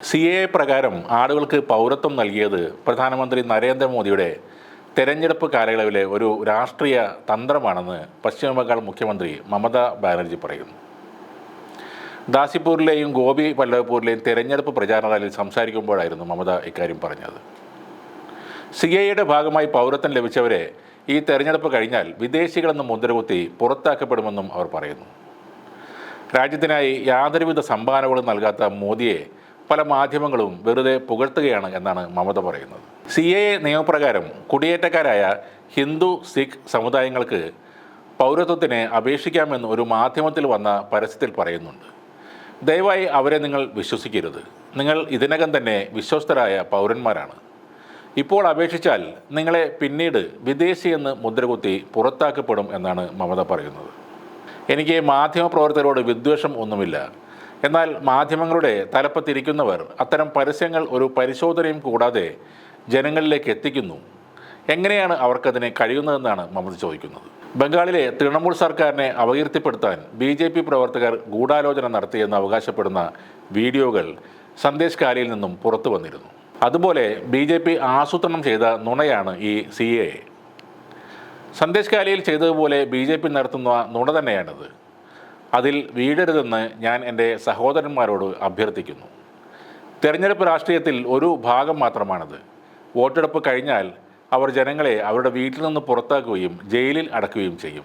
C A പ്രകാരം ആളുകൾക്ക് പൗരത്വം നൽകിയത് പ്രധാനമന്ത്രി നരേന്ദ്രമോദിയുടെ തെരഞ്ഞെടുപ്പ് കാലയളവിലെ ഒരു രാഷ്ട്രീയ തന്ത്രമാണെന്ന് പശ്ചിമബംഗാൾ മുഖ്യമന്ത്രി മമതാ ബാനർജി പറയുന്നു. ദാസിപ്പൂരിലെയും ഗോപി പല്ലവപൂരിലെയും തെരഞ്ഞെടുപ്പ് പ്രചാരണ റാലിയിൽ സംസാരിക്കുമ്പോഴായിരുന്നു മമത ഇക്കാര്യം പറഞ്ഞത്. സി എയുടെ ഭാഗമായി പൗരത്വം ലഭിച്ചവരെ ഈ തെരഞ്ഞെടുപ്പ് കഴിഞ്ഞാൽ വിദേശികളെന്ന് മുദ്രകുത്തി പുറത്താക്കപ്പെടുമെന്നും അവർ പറയുന്നു. രാജ്യത്തിനായി യാതൊരുവിധ സംഭാവനകളും നൽകാത്ത മോദിയെ പല മാധ്യമങ്ങളും വെറുതെ പുകഴ്ത്തുകയാണ് എന്നാണ് മമത പറയുന്നത്. സി എ നിയമപ്രകാരം കുടിയേറ്റക്കാരായ ഹിന്ദു സിഖ് സമുദായങ്ങൾക്ക് പൗരത്വത്തിന് അപേക്ഷിക്കാമെന്ന് ഒരു മാധ്യമത്തിൽ വന്ന പരസ്യത്തിൽ പറയുന്നുണ്ട്. ദയവായി അവരെ നിങ്ങൾ വിശ്വസിക്കരുത്. നിങ്ങൾ ഇതിനകം തന്നെ വിശ്വസ്തരായ പൗരന്മാരാണ്. ഇപ്പോൾ അപേക്ഷിച്ചാൽ നിങ്ങളെ പിന്നീട് വിദേശിയെന്ന് മുദ്രകുത്തി പുറത്താക്കപ്പെടും എന്നാണ് മമത പറയുന്നത്. എനിക്ക് മാധ്യമപ്രവർത്തകരോട് വിദ്വേഷം ഒന്നുമില്ല. എന്നാൽ മാധ്യമങ്ങളുടെ തലപ്പത്തിരിക്കുന്നവർ അത്തരം പരസ്യങ്ങൾ ഒരു പരിശോധനയും കൂടാതെ ജനങ്ങളിലേക്ക് എത്തിക്കുന്നു. എങ്ങനെയാണ് അവർക്കതിനെ കഴിയുന്നതെന്നാണ് മമത ചോദിക്കുന്നത്. ബംഗാളിലെ തൃണമൂൽ സർക്കാരിനെ അപകീർത്തിപ്പെടുത്താൻ ബി ജെ പി പ്രവർത്തകർ ഗൂഢാലോചന നടത്തിയെന്ന് അവകാശപ്പെടുന്ന വീഡിയോകൾ സന്ദേശ് കാലിയിൽ നിന്നും പുറത്തു വന്നിരുന്നു. അതുപോലെ ബി ജെ പി ആസൂത്രണം ചെയ്ത നുണയാണ് ഈ സി എ. സന്ദേശ് കാലിയിൽ ചെയ്തതുപോലെ ബി ജെ പി നടത്തുന്ന നുണ തന്നെയാണിത്. അതിൽ വീഴരുതെന്ന് ഞാൻ എന്റെ സഹോദരന്മാരോട് അഭ്യർത്ഥിക്കുന്നു. തെരഞ്ഞെടുപ്പ് രാഷ്ട്രീയത്തിൽ ഒരു ഭാഗം മാത്രമാണത്. വോട്ടെടുപ്പ് കഴിഞ്ഞാൽ അവർ ജനങ്ങളെ അവരുടെ വീട്ടിൽ നിന്ന് പുറത്താക്കുകയും ജയിലിൽ അടക്കുകയും ചെയ്യും.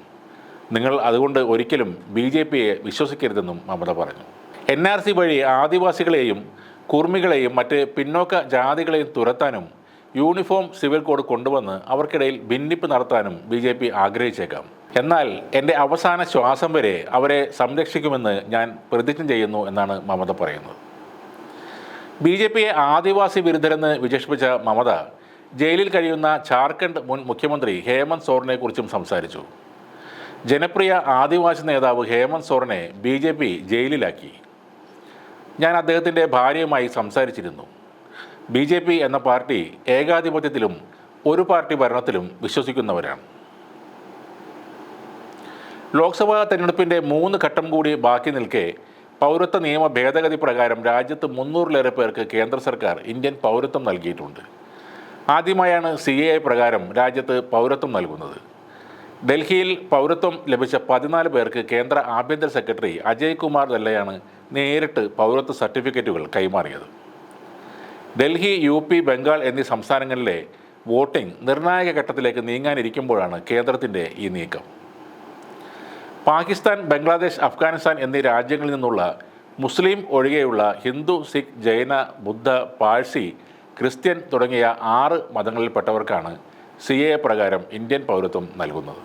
നിങ്ങൾ അതുകൊണ്ട് ഒരിക്കലും ബി ജെ പിയെ വിശ്വസിക്കരുതെന്നും മമത പറഞ്ഞു. എൻ ആർ സി വഴി ആദിവാസികളെയും കുർമികളെയും മറ്റ് പിന്നോക്ക ജാതികളെയും തുരത്താനും യൂണിഫോം സിവിൽ കോഡ് കൊണ്ടുവന്ന് അവർക്കിടയിൽ ഭിന്നിപ്പ് നടത്താനും ബി ജെ പി ആഗ്രഹിച്ചേക്കാം. എന്നാൽ എന്റെ അവസാന ശ്വാസം വരെ അവരെ സംരക്ഷിക്കുമെന്ന് ഞാൻ പ്രതിജ്ഞ ചെയ്യുന്നു എന്നാണ് മമത പറയുന്നത്. ബി ജെ പിയെ ആദിവാസി വിരുദ്ധരെന്ന് വിശേഷിപ്പിച്ച മമത ജയിലിൽ കഴിയുന്ന ജാർഖണ്ഡ് മുൻ മുഖ്യമന്ത്രി ഹേമന്ത് സോറിനെ കുറിച്ചും സംസാരിച്ചു. ജനപ്രിയ ആദിവാസി നേതാവ് ഹേമന്ത് സോറിനെ ബി ജെ പി ജയിലിലാക്കി. ഞാൻ അദ്ദേഹത്തിന്റെ ഭാര്യയുമായി സംസാരിച്ചിരുന്നു. ബി ജെ പി എന്ന പാർട്ടി ഏകാധിപത്യത്തിലും ഒരു പാർട്ടി ഭരണത്തിലും വിശ്വസിക്കുന്നവരാണ്. ലോക്സഭാ തെരഞ്ഞെടുപ്പിന്റെ മൂന്ന് ഘട്ടം കൂടി ബാക്കി നിൽക്കെ പൗരത്വ നിയമ ഭേദഗതി പ്രകാരം രാജ്യത്ത് മുന്നൂറിലേറെ പേർക്ക് കേന്ദ്ര സർക്കാർ ഇന്ത്യൻ പൗരത്വം നൽകിയിട്ടുണ്ട്. ആദ്യമായാണ് സി എ ഐ പ്രകാരം രാജ്യത്ത് പൗരത്വം നൽകുന്നത്. ഡൽഹിയിൽ പൗരത്വം ലഭിച്ച പതിനാല് പേർക്ക് കേന്ദ്ര ആഭ്യന്തര സെക്രട്ടറി അജയ് കുമാർ ദല്ലയാണ് നേരിട്ട് പൗരത്വ സർട്ടിഫിക്കറ്റുകൾ കൈമാറിയത്. ഡൽഹി യു പി ബംഗാൾ എന്നീ സംസ്ഥാനങ്ങളിലെ വോട്ടിംഗ് നിർണായക ഘട്ടത്തിലേക്ക് നീങ്ങാനിരിക്കുമ്പോഴാണ് കേന്ദ്രത്തിന്റെ ഈ നീക്കം. പാകിസ്ഥാൻ ബംഗ്ലാദേശ് അഫ്ഗാനിസ്ഥാൻ എന്നീ രാജ്യങ്ങളിൽ നിന്നുള്ള മുസ്ലിം ഒഴികെയുള്ള ഹിന്ദു സിഖ് ജൈന ബുദ്ധ പാഴ്സി ക്രിസ്ത്യൻ തുടങ്ങിയ ആറ് മതങ്ങളിൽപ്പെട്ടവർക്കാണ് സി എ പ്രകാരം ഇന്ത്യൻ പൗരത്വം നൽകുന്നത്.